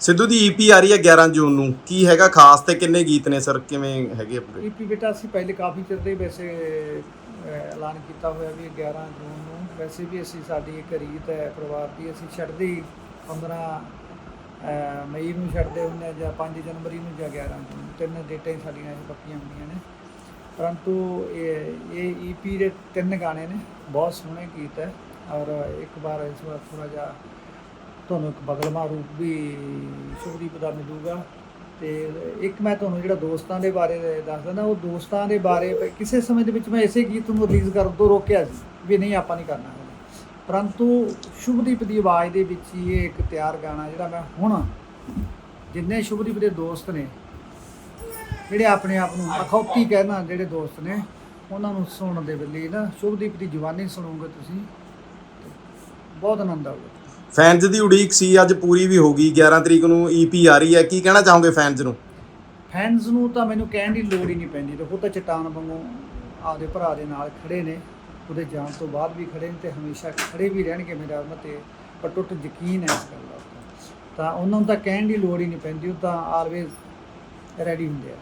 ਸਿੱਧੂ ਦੀ EP ਆ ਰਹੀ ਹੈ 11 ਜੂਨ ਨੂੰ। ਕੀ ਹੈਗਾ ਖਾਸ ਤੇ ਕਿੰਨੇ ਗੀਤ ਨੇ ਸਰ? ਕਿਵੇਂ ਹੈਗੇ ਪੂਰੇ? ਈਪੀ ਬੇਟਾ, ਅਸੀਂ ਪਹਿਲੇ ਕਾਫੀ ਚਿਰ ਦੇ ਵੈਸੇ ਐਲਾਨ ਕੀਤਾ ਹੋਇਆ ਵੀ 11 ਜੂਨ ਨੂੰ। ਵੈਸੇ ਵੀ ਅਸੀਂ, ਸਾਡੀ ਇੱਕ ਰੀਤ ਹੈ ਪਰਿਵਾਰ ਦੀ, ਅਸੀਂ ਛੱਡਦੇ ਹੀ 15 ਮਈ ਨੂੰ ਛੱਡਦੇ ਹੁੰਦੇ ਹਾਂ ਜਾਂ 5 ਜਨਵਰੀ ਨੂੰ ਜਾਂ 11 ਜੂਨ ਨੂੰ। ਤਿੰਨ ਡੇਟਾਂ ਹੀ ਸਾਡੀਆਂ ਇਹ ਪੱਕੀਆਂ ਹੁੰਦੀਆਂ ਨੇ। ਪਰੰਤੂ ਇਹ ਇਹ ਈਪੀ ਦੇ ਤਿੰਨ ਗਾਣੇ ਨੇ। ਬਹੁਤ ਸੋਹਣੇ ਗੀਤ ਹੈ ਔਰ ਇੱਕ ਵਾਰ ਇਸ ਵਾਰ ਥੋੜਾ ਜਿਹਾ ਤੁਹਾਨੂੰ ਇੱਕ ਬਦਲਵਾਂ ਰੂਪ ਵੀ ਸ਼ੁਭਦੀਪ ਦਾ ਮਿਲੂਗਾ। ਤੇ ਇੱਕ ਮੈਂ ਤੁਹਾਨੂੰ ਜਿਹੜਾ ਦੋਸਤਾਂ ਦੇ ਬਾਰੇ ਦੱਸ ਦਿੰਦਾ, ਉਹ ਦੋਸਤਾਂ ਦੇ ਬਾਰੇ ਕਿਸੇ ਸਮੇਂ ਦੇ ਵਿੱਚ ਮੈਂ ਇਸੇ ਗੀਤ ਨੂੰ ਰਿਲੀਜ਼ ਕਰਨ ਤੋਂ ਰੋਕਿਆ ਸੀ ਵੀ ਨਹੀਂ, ਆਪਾਂ ਨਹੀਂ ਕਰਨਾ ਪਰੰਤੂ ਸ਼ੁਭਦੀਪ ਦੀ ਆਵਾਜ਼ ਦੇ ਵਿੱਚ ਹੀ ਇਹ ਇੱਕ ਤਿਆਰ ਗਾਣਾ ਜਿਹੜਾ ਮੈਂ ਹੁਣ ਜਿੰਨੇ ਸ਼ੁਭਦੀਪ ਦੇ ਦੋਸਤ ਨੇ, ਜਿਹੜੇ ਆਪਣੇ ਆਪ ਨੂੰ ਅਖੌਤੀ ਕਹਿਣਾ ਜਿਹੜੇ ਦੋਸਤ ਨੇ, ਉਹਨਾਂ ਨੂੰ ਸੁਣਨ ਦੇ ਵੇਲੇ ਨਾ ਸ਼ੁਭਦੀਪ ਦੀ ਜਵਾਨੀ ਸੁਣੋਗੇ ਤੁਸੀਂ ਬਹੁਤ ਆਨੰਦ ਆਊਗਾ। ਫੈਨਜ਼ ਦੀ ਉਡੀਕ ਸੀ, ਅੱਜ ਪੂਰੀ ਵੀ ਹੋ ਗਈ। 11 ਤਰੀਕ ਨੂੰ ਈਪੀ ਆ ਰਹੀ ਹੈ। ਕੀ ਕਹਿਣਾ ਚਾਹੋਗੇ ਫੈਨਜ਼ ਨੂੰ? ਫੈਨਸ ਨੂੰ ਤਾਂ ਮੈਨੂੰ ਕਹਿਣ ਦੀ ਲੋੜ ਹੀ ਨਹੀਂ ਪੈਂਦੀ। ਤੇ ਉਹ ਤਾਂ ਚਟਾਨ ਵਾਂਗੂ ਆਪਦੇ ਭਰਾ ਦੇ ਨਾਲ ਖੜੇ ਨੇ। ਉਹਦੇ ਜਾਣ ਤੋਂ ਬਾਅਦ ਵੀ ਖੜੇ ਨੇ ਤੇ ਹਮੇਸ਼ਾ ਖੜੇ ਵੀ ਰਹਿਣਗੇ ਮੇਰਾ ਉਹਨਾਂ ਤੇ ਅਟੁੱਟ ਯਕੀਨ ਹੈ ਇਸ ਗੱਲ ਦਾ। ਤਾਂ ਉਹਨਾਂ ਨੂੰ ਤਾਂ ਕਹਿਣ ਦੀ ਲੋੜ ਹੀ ਨਹੀਂ ਪੈਂਦੀ। ਉਹ ਤਾਂ ਆਲਵੇਜ਼ ਰੈਡੀ ਹੁੰਦੇ ਆ।